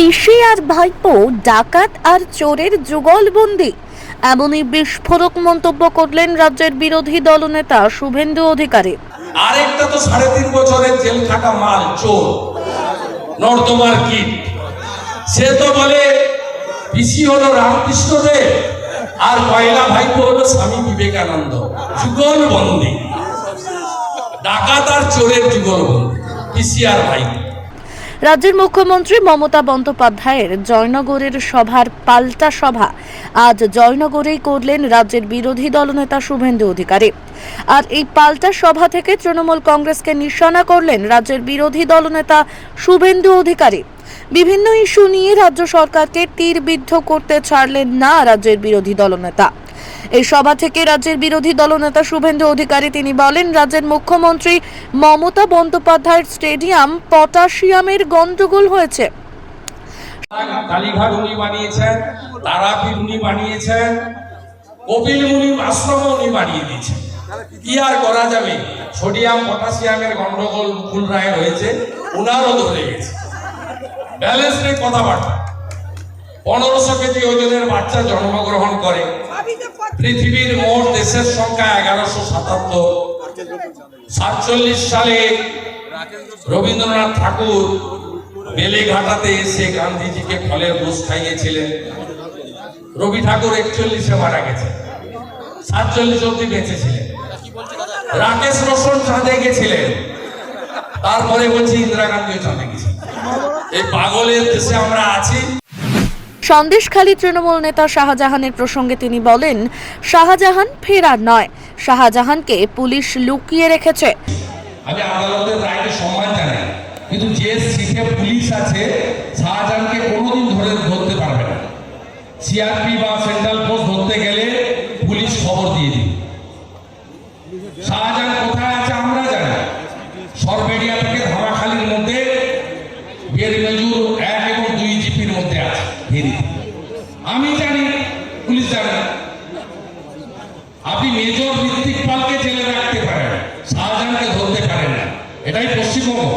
পিসি আর ভাইপো ডাকাত আর চোরের যুগলবন্দি। এমনই বিস্ফোরক মন্তব্য করলেন রাজ্যের বিরোধী দলনেতা শুভেন্দু অধিকারী। আরেকটা তো সাড়ে তিন বছরের জেল খাটা মাল, চোর। নর্দমার কিট। সে তো বলে, পিসি হলো রামকৃষ্ণ দেব আর কয়লা ভাইপো হলো স্বামী বিবেকানন্দ। যুগল বন্দী ডাকাত আর চোরের যুগল বন্দী পিসি আর ভাইপো। রাজ্যের মুখ্যমন্ত্রী মমতা বন্দ্যোপাধ্যায়ের জয়নগরের সভার পাল্টা সভা। আজ জয়নগরেই করলেন রাজ্যের বিরোধী দলনেতা শুভেন্দু অধিকারী। আর এই পাল্টা সভা থেকে তৃণমূল কংগ্রেসকে নিশানা করলেন রাজ্যের বিরোধী দলনেতা শুভেন্দু অধিকারী। বিভিন্ন ইস্যু নিয়ে রাজ্য সরকারকে তীরবিদ্ধ করতে ছাড়লেন না রাজ্যের বিরোধী দলনেতা। এই সভা থেকে রাজ্যের বিরোধী দলনেতা শুভেন্দু অধিকারী তিনি বলেন, রাজ্যের মুখ্যমন্ত্রী মমতা বন্দ্যোপাধ্যায়ের স্টেডিয়াম পটাশিয়ামের গন্ডগোল হয়েছে। কালীঘাট উনি বানিয়েছেন, তারাপীঠ উনি বানিয়েছেন কপিল আশ্রম উনি বানিয়ে দিয়েছেন। কি আর করা যাবে? সোডিয়াম পটাশিয়ামের গন্ডগোল মুকুল হয়েছে ধরে গেছে। ব্যালেন্স কথাবার্তা পনেরোশো কেজি ওজনের বাচ্চা জন্মগ্রহণ করে। পৃথিবীর মোট দেশের সংখ্যা এগারোশো সাতাত্তর। সাতচল্লিশ সালে রবীন্দ্রনাথ ঠাকুর বেলেঘাটাতে এসে গান্ধীজিকে ফলের রস খাইয়েছিলেন। রবি ঠাকুর একচল্লিশে মারা গেছে। সাতচল্লিশ অব্দি বেঁচেছিলেন। রাকেশ রোশন চাঁদে গেছিলেন। তারপরে বলছি ইন্দিরা গান্ধীও চাঁদে গেছিলেন এই পাগলের দেশে আমরা আছি। সন্দেশখালী তৃণমূল নেতা শাহজাহানের প্রসঙ্গে তিনি বলেন, শাহজাহান ফেরার নয়। শাহজাহানকে পুলিশ লুকিয়ে রেখেছে। আমি আদালতের রায়কে সম্মান জানাই, কিন্তু যে সিটে পুলিশ আছে, শাহজাহানকে কোনোদিন ধরে ধরতে পারবে না। সিআরপি বা সেন্ট্রাল ফোর্স ধরতে গেলে পুলিশ খবর দিয়ে দিবে। শাহজাহান কোথায় আছে আমরা জানি সরবেরিয়া থেকে ধামাখালির মধ্যে বীর মেজুর এক এবং দুই জিপির মধ্যে আছে ভেরি আমি জানি পুলিশ জানে আপনি মেজর ঋত্বিক পালকে জেলে রাখতে পারেন শাহজাহানকে ধরতে পারেন না এটাই পশ্চিমবঙ্গ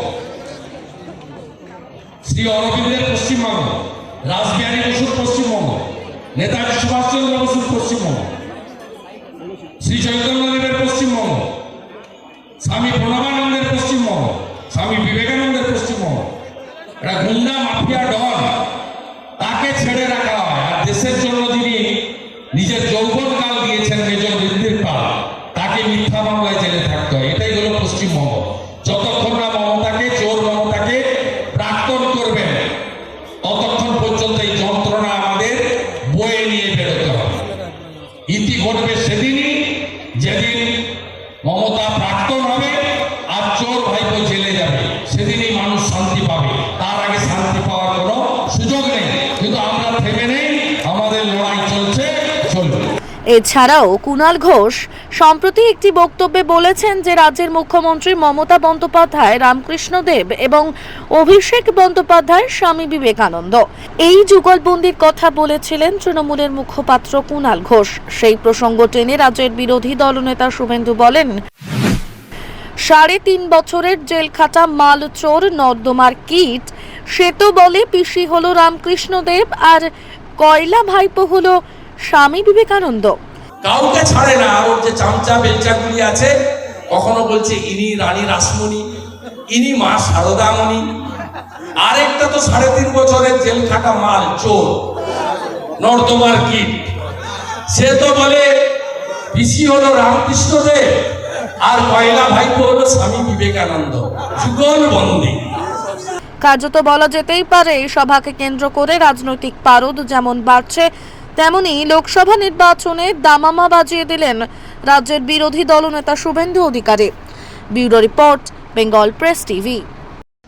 শ্রী অরবিন্দের পশ্চিমবঙ্গ রাসবিহারী বসুর পশ্চিমবঙ্গ নেতাজি সুভাষচন্দ্র বসুর পশ্চিমবঙ্গ শ্রী চৈতন্যদেবের পশ্চিমবঙ্গ স্বামী প্রণবানন্দের পশ্চিমবঙ্গ স্বামী বিবেকানন্দের পশ্চিমবঙ্গ এটা গুন্ডা মাফিয়া ডন তাকে ছেড়ে রাখা হয় আর দেশের জন্য যিনি নিজের যৌবন কাল দিয়েছেন মেজর ঋদ্ধির পাল তাকে মিথ্যা মামলায় জেলে থাকতে হয় এটাই হলো পশ্চিমবঙ্গ যতক্ষণ না মমতাকে চোর মমতাকে প্রাক্তন করবেন ততক্ষণ পর্যন্ত এই যন্ত্রণা আমাদের বয়ে নিয়ে বেরোতে হবে ইতি ঘটবে সেদিনই যেদিন মমতা প্রাক্তন হবে আর চোর ভাইপো জেলে যাবে সেদিনই মানুষ শান্তি পাবে তার আগে শান্তি পাওয়ার কোনো সুযোগ নেই। কিন্তু আমরা থেমে নেই, আমাদের লড়াই চলছে। চলবে এছাড়াও কুণাল ঘোষ সম্প্রতি একটি বক্তব্যে বলেছেন যে রাজ্যের মুখ্যমন্ত্রী মমতা বন্দ্যোপাধ্যায়, রামকৃষ্ণ দেব এবং অভিষেক বন্দ্যোপাধ্যায় স্বামী বিবেকানন্দ। এই যুগলবন্দির কথা বলেছিলেন তৃণমূলের মুখপাত্র কুণাল ঘোষ। সেই প্রসঙ্গ টেনে রাজ্যের বিরোধী দলনেতা শুভেন্দু বলেন সাড়ে তিন বছরের জেল খাটা মাল চোর নর্দমার কিট। সে তো বলে পিসি হলো রামকৃষ্ণ দেব আর কয়লা ভাইপো হলো স্বামী বিবেকানন্দ। কাউকে ছাড়ে না ওর যে চামচা বেলচাগুলি আছে, কখনো বলছে ইনি রানী রাসমণি, ইনি মা শারদামণি। আরেকটা তো সাড়ে তিন বছরের জেল খাটা মাল চোর নর্দমার কিট। সে তো বলে পিসি হলো রামকৃষ্ণ দেব আর পয়লা ভাইপো হলো স্বামী বিবেকানন্দ। যুগল বন্দী। কার্যত বলা যেতেই পারে এই সভাকে কেন্দ্র করে রাজনৈতিক পারদ যেমন বাড়ছে, তেমনি লোকসভা নির্বাচনে দামামা বাজিয়ে দিলেন রাজ্যের বিরোধী দলনেতা Suvendu Adhikari. Bureau report, Bengal press TV.